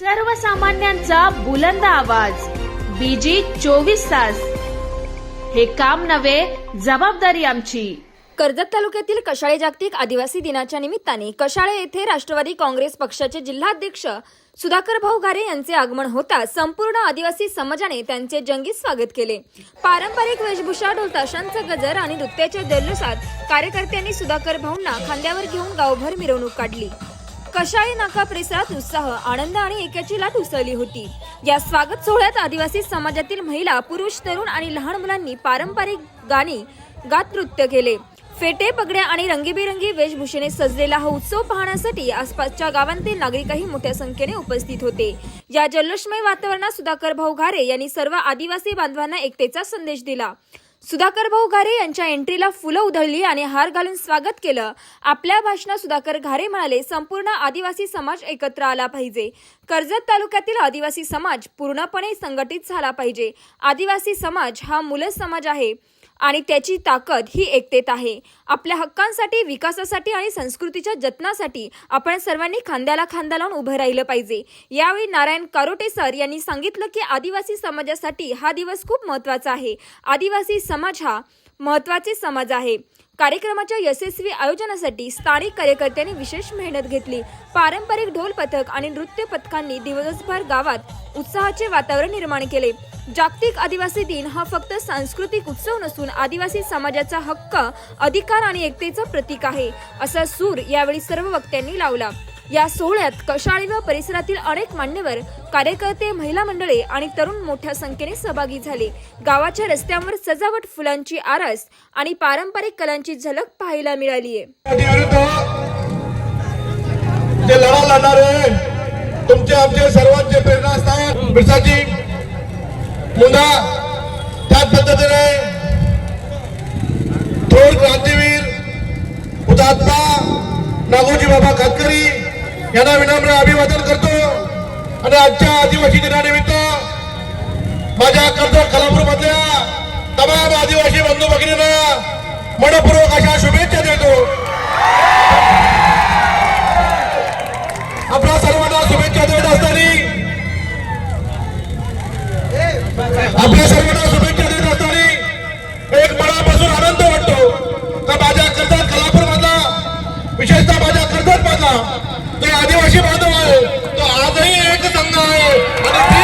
सर्वसामान्यांचा बुलंद आवाज. बीजी चोवीस तास. हे काम नव्हे जबाबदारी आमची. कर्जत तालुक्यातील कशाळे जागतिक आदिवासी दिनाच्या निमित्ताने कशाळे येथे राष्ट्रवादी काँग्रेस पक्षाचे जिल्हाध्यक्ष सुधाकर भाऊ घारे यांचे आगमन होता संपूर्ण आदिवासी समाजाने त्यांचे जंगी स्वागत केले. पारंपरिक वेशभूषा ढोलताशांचा गजर आणि नृत्याच्या जल्लोषात कार्यकर्त्यांनी सुधाकर भाऊंना खांद्यावर घेऊन गावभर मिरवणूक काढली. कशाळी नाका परिसरात उत्साह आनंद आणि एकाची लाट उसळली होती. या स्वागत सोहळ्यात आदिवासी समाजातील महिला पुरुष तरुण आणि लहान मुलांनी पारंपरिक गाणी गात नृत्य केले. फेटे पगड्या आणि रंगीबेरंगी वेशभूषेने सजलेला हा उत्सव पाहण्यासाठी आसपासच्या गावांतील नागरिकही मोठ्या संख्येने उपस्थित होते. या जल्लोषमय वातावरणात सुधाकर भाऊ घारे यांनी सर्व आदिवासी बांधवांना एकतेचा संदेश दिला. सुधाकर भाऊ घारे यांच्या एंट्रीला फुलं उधळली आणि हार घालून स्वागत केलं. आपल्या भाषणात सुधाकर घारे म्हणाले संपूर्ण आदिवासी समाज एकत्र आला पाहिजे. कर्जत तालुक्यातील आदिवासी समाज पूर्णपणे संघटित झाला पाहिजे. आदिवासी समाज हा मुलं समाज आहे. आणि त्याची ताकद ही एकतेत आहे. आपल्या हक्कांसाठी विकासासाठी आणि संस्कृतीच्या जतनासाठी आपण सर्वांनी खांद्याला खांदा लावून उभं राहिलं पाहिजे. यावेळी नारायण कारोटे सर यांनी सांगितलं की आदिवासी समाजासाठी हा दिवस खूप महत्त्वाचा आहे. आदिवासी समाज हा महत्त्वाचे समाज आहे. कार्यक्रमाच्या यशस्वी आयोजनासाठी स्थानिक कार्यकर्त्यांनी विशेष मेहनत घेतली. पारंपरिक ढोल पथक आणि नृत्य पथकांनी दिवसभर गावात उत्साहाचे वातावरण निर्माण केले. जागतिक आदिवासी दिन हा फक्त सांस्कृतिक उत्सव नसून आदिवासी समाजाचा हक्क अधिकार आणि एकतेचं प्रतीक आहे असा सूर यावेळी सर्व वक्त्यांनी लावला. या सोहळ्यात कशाळी व परिसरातील अनेक मान्यवर कार्यकर्ते महिला मंडळे आणि तरुण मोठ्या संख्येने सहभागी झाले. गावाच्या रस्त्यांवर सजावट फुलांची आरस आणि पारंपरिक कलांची झलक पाहायला मिळाली आहे लढा लढणारे तुमचे आमचे सर्वांचे प्रेरणा असतात बिरसाजी मुंडा त्याच पद्धतीने थोर क्रांतीवीर हुतात्मा नागोजी बाबा कातकरी यांना विनम्र अभिवादन करतो. आणि आजच्या आदिवासी दिनानिमित्त माझ्या कर्जत खालापूर मधल्या तमाम आदिवासी बंधू भगिनींना मनपूर्वक अशा शुभेच्छा देतो. आपल्या सर्वांना शुभेच्छा देत असताना आपल्या सर्वांना शुभेच्छा देत असताना एक मनापासून आनंद वाटतो. का माझ्या कर्जत खालापूर मधला विशेषतः माझ्या कर्जत मधला जो आदिवासी बांधव आहे तो आजही एक संघ आहे आणि ती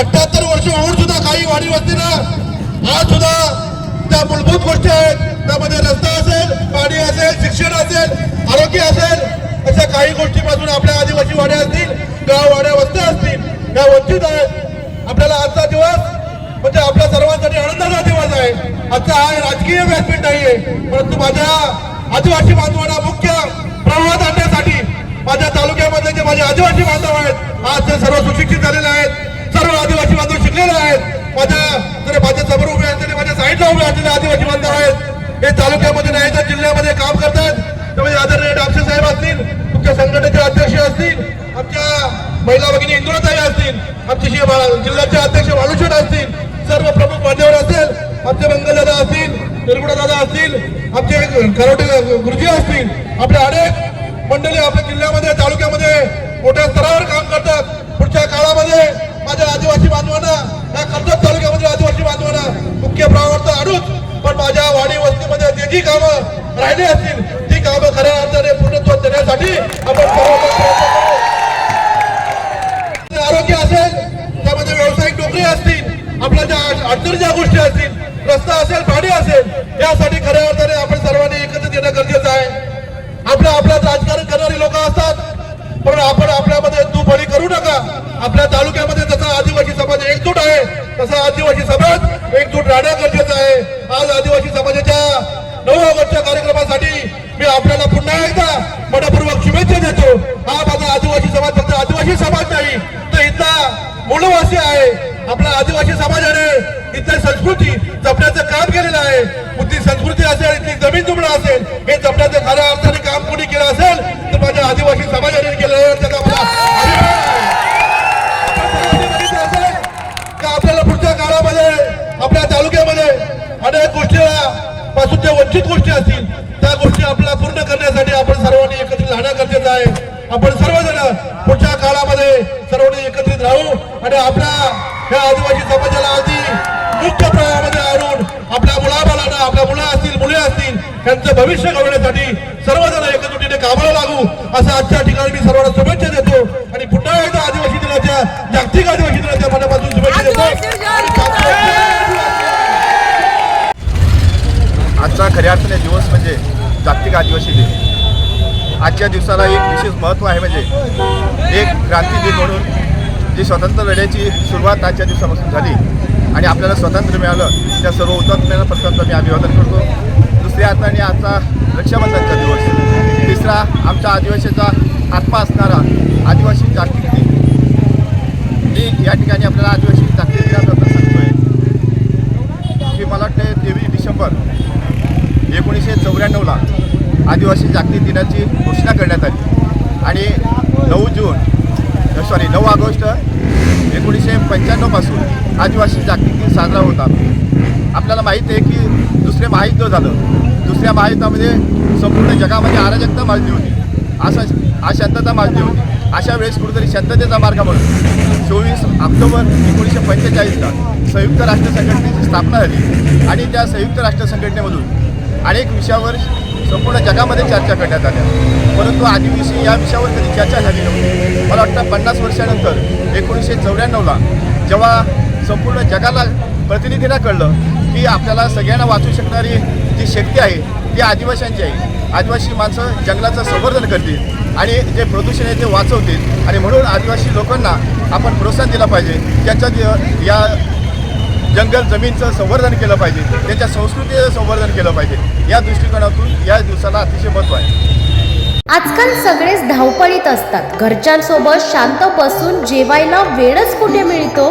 अठ्याहत्तर वर्ष होऊन सुद्धा काही वाडी वस्तीला आज सुद्धा त्या मूलभूत गोष्टी आहेत. त्यामध्ये रस्ता असेल पाणी असेल शिक्षण असेल आरोग्य असेल अशा काही गोष्टीपासून आपल्या आदिवासी वाड्या असतील गाव वाड्या वस्त्या असतील या वंचित आहेत. आपल्याला आजचा दिवस म्हणजे आपल्या सर्वांसाठी आनंदाचा दिवस आहे. आजचा हा राजकीय व्यासपीठ नाहीये. परंतु माझ्या आदिवासी बांधवांना मुख्य प्रवाहात आणण्यासाठी माझ्या तालुक्यामध्ये जे माझे आदिवासी बांधव आहेत आज ते सर्व सुशिक्षित झालेले आहेत. आदिवासी बांधव शिकलेले आहेत. माझ्या जर माझ्यासमोर उभे असलेले माझ्या साईडला उभे असलेले आदिवासी बांधव आहेत. हे तालुक्यामध्ये नाही तर जिल्ह्यामध्ये काम करतात. त्यामुळे आदरणीय डापसे साहेब असतील तुमच्या संघटनेचे अध्यक्ष असतील आमच्या महिला भगिनी इंदुराताई असतील आमचे जिल्ह्याचे अध्यक्ष वाळूशेठ असतील सर्व प्रमुख मान्यवर असेल आमचे मंगलदादा असतील निरगुडा दादा असतील आमचे खरोटे गुरुजी असतील आपले अनेक मंडळी आपल्या जिल्ह्यामध्ये तालुक्यामध्ये मोठ्या स्तरावर काम करतात. फॅक्टरी असतील आपल्या ज्या अडचणी ज्या गोष्टी असतील रस्ता असेल पाणी असेल यासाठी खऱ्या अर्थाने आपण सर्वांनी एकत्रित येणं गरजेचं आहे. आपलं आपल्यात राजकारण करणारी लोक असतात पण आपण आपल्यामध्ये दुपणी करू नका. आपल्या तालुक्यामध्ये जसा आदिवासी समाज एकजूट आहे तसा आदिवासी समाज एकजूट राहणं गरजेचं आहे. आज आदिवासी समाजाच्या नऊ ऑगस्टच्या कार्यक्रमासाठी मी आपल्याला पुन्हा एकदा मनपूर्वक शुभेच्छा देतो. हा माझा आदिवासी समाज फक्त आदिवासी समाज नाही तर इथला मूलवासी आहे. संस्कृती जपण्याचं काम केलेलं आहे. मग संस्कृती असेल इथली जमीन जुमणं असेल हे जपण्याचं खऱ्या अर्थाने काम कोणी केलं असेल तर माझ्या आदिवासी समाजाने केलं आहे, त्याचा मला का आपल्याला पुढच्या काळामध्ये आपल्या तालुक्यामध्ये अनेक गोष्टीला पासून ज्या वंचित गोष्टी असतील त्या गोष्टी आपल्याला पूर्ण करण्यासाठी आपण सर्वांनी एकत्रित राहणं गरजेचं आहे. आपण सर्वजण पुढच्या काळामध्ये सर्वांनी एकत्रित राहू आणि आपल्या ह्या आदिवासी समाजाला असतील यांचं भविष्य घडवण्यासाठी सर्वजण एकत्रितीने कामाला लागू असं आजच्या ठिकाणी मी सर्वांना शुभेच्छा देतो. आणि पुन्हा एकदा आदिवासी दिनाच्या जागतिक आदिवासी दिनाच्या मनापासून शुभेच्छा देतो. आजचा खऱ्या अर्थाने दिवस म्हणजे जागतिक आदिवासी दिन. आजच्या दिवसाला एक विशेष महत्त्व आहे म्हणजे एक क्रांती दिन म्हणून जी स्वातंत्र्य लढ्याची सुरुवात आजच्या दिवसापासून झाली. आणि आपल्याला स्वातंत्र्य मिळालं त्या सर्व हुतात्म्यांना प्रथम मी अभिवादन करतो. दुसऱ्या अर्थाने आजचा रक्षाबंधनचा दिवस. तिसरा आमच्या आदिवासीचा आत्मा असणारा आदिवासी जागतिक दिन. मी या ठिकाणी आपल्याला आदिवासी जागतिक दिनाबद्दल सांगतोय. की मला वाटते तेवीस डिसेंबर एकोणीसशे चौऱ्याण्णवला आदिवासी जागतिक दिनाची घोषणा करण्यात आली. आणि नऊ जून सॉरी नऊ ऑगस्ट एकोणीसशे पंच्याण्णवपासून आदिवासी जागतिक दिन साजरा होता आपल्याला माहीत आहे की महायुद्ध झालं. दुसऱ्या महायुद्धामध्ये संपूर्ण जगामध्ये अराजकता माजली होती. असा अशांतता माजली होती. अशा वेळेस कुठेतरी शांततेचा मार्ग म्हणून चोवीस ऑक्टोबर एकोणीसशे पंचेचाळीसला संयुक्त राष्ट्र संघटनेची स्थापना झाली. आणि त्या संयुक्त राष्ट्र संघटनेमधून अनेक विषयावर संपूर्ण जगामध्ये चर्चा करण्यात आल्या. परंतु आदिवासी या विषयावर कधी चर्चा झाली नव्हती. मला वाटतं पन्नास वर्षानंतर एकोणीसशे चौऱ्याण्णवला जेव्हा संपूर्ण जगाला प्रतिनिधींना कळलं की आपल्याला सगळ्यांना वाचू शकणारी जी शक्ती आहे ती आदिवासींची आहे. आदिवासी माणसं जंगलाचं संवर्धन करतील आणि जे प्रदूषण आहे ते वाचवतील. आणि म्हणून आदिवासी लोकांना आपण प्रोत्साहन दिलं पाहिजे. त्याच्यात या जंगल जमीनचं संवर्धन केलं पाहिजे. त्याच्या संस्कृतीचं संवर्धन केलं पाहिजे. या दृष्टिकोनातून या दिवसाला अतिशय महत्त्व आहे. आजकाल सगळेच धावपळीत असतात. घरच्यांसोबत शांत बसून जेवायला वेळच कुठे मिळतो?